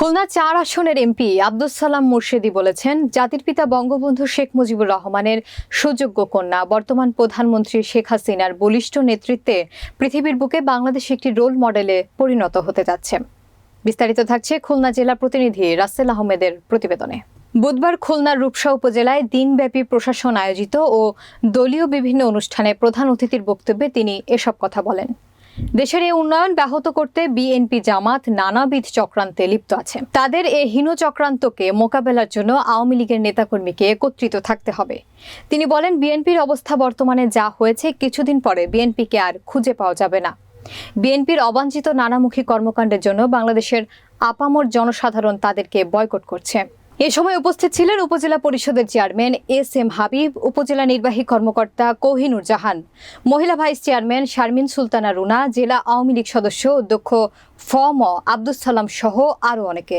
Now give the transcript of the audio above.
খুলনা চার আসনের এমপি আব্দুল সালাম মুর্শেদি বলেছেন, জাতির পিতা বঙ্গবন্ধু শেখ মুজিবুর রহমানের সুযোগ্য কন্যা। বর্তমান প্রধানমন্ত্রী শেখ হাসিনার বলিষ্ঠ নেতৃত্বে পৃথিবীর বুকে বাংলাদেশ একটি রোল মডেলে পরিণত হতে যাচ্ছে। বিস্তারিত থাকছে খুলনা জেলা প্রতিনিধি রাসেল আহমেদের প্রতিবেদনে। বুধবার খুলনার রূপসা উপজেলায় দিনব্যাপী প্রশাসন আয়োজিত ও দলীয় বিভিন্ন অনুষ্ঠানে প্রধান অতিথির বক্তব্যে তিনি এসব কথা বলেন। দেশের এই উন্নয়ন ব্যাহত করতে বিএনপি জামাত নানাবিধ চক্রান্তে লিপ্ত আছে। তাদের এই হীন চক্রান্তকে মোকাবেলার জন্য আওয়ামী লীগের নেতাকর্মীকে একত্রিত থাকতে হবে। তিনি বলেন, বিএনপির অবস্থা বর্তমানে যা হয়েছে, কিছুদিন পরে বিএনপিকে আর খুঁজে পাওয়া যাবে না। বিএনপির অবাঞ্ছিত নানামুখী কর্মকাণ্ডের জন্য বাংলাদেশের আপামর জনসাধারণ তাদেরকে বয়কট করছে। এ সময় উপস্থিত ছিলেন উপজেলা পরিষদের চেয়ারম্যান এস এম হাবিব, উপজেলা নির্বাহী কর্মকর্তা কোহিনুর জাহান, মহিলা ভাইস চেয়ারম্যান শারমিন সুলতানা রুনা, জেলা আওয়ামী লীগ সদস্য অধ্যক্ষ ফ ম আব্দুল সালাম সহ আরও অনেকে।